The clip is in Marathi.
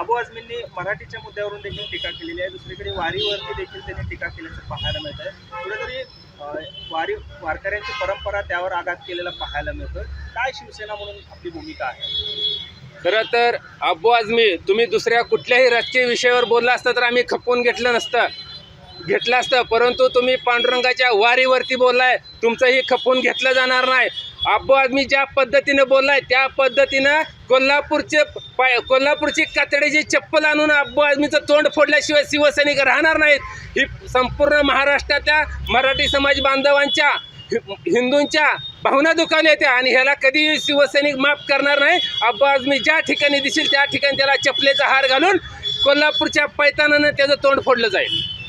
अबू आझमींनी मराठीच्या मुद्द्यावरून देखील टीका केलेली आहे. दुसरीकडे वारीवरती देखील त्यांनी टीका केल्याचं पाहायला मिळत आहे कुठेतरी वारी वारकऱ्यांची परंपरा त्यावर आघात केलेला पाहायला मिळतं काय शिवसेना म्हणून आपली भूमिका आहे? खरं तर अब्बू आझमी तुम्ही दुसऱ्या कुठल्याही राजकीय विषयावर बोलला असता तर आम्ही खपवून घेतलं नसतं. घेतलं असतं. परंतु तुम्ही पांडुरंगाच्या वारीवरती बोललाय तुमचंही खपून घेतलं जाणार नाही. अब्बू आदमी ज्या पद्धतीनं बोललाय त्या पद्धतीनं कोल्हापूरचे पाय कोल्हापूरची कातडीची चप्पल आणून अब्बू आदमीचं तोंड फोडल्याशिवाय शिवसैनिक राहणार नाहीत. ही संपूर्ण महाराष्ट्रातल्या मराठी समाज बांधवांच्या हि- हिंदूंच्या भावना दुखावल्या होत्या आणि ह्याला कधीही शिवसैनिक माफ करणार नाही. अब्बा आझमी ज्या ठिकाणी दिसेल त्या ठिकाणी त्याला चपलेचा हार घालून कोल्हापूरच्या पैतानानं त्याचं तोंड फोडलं जाईल.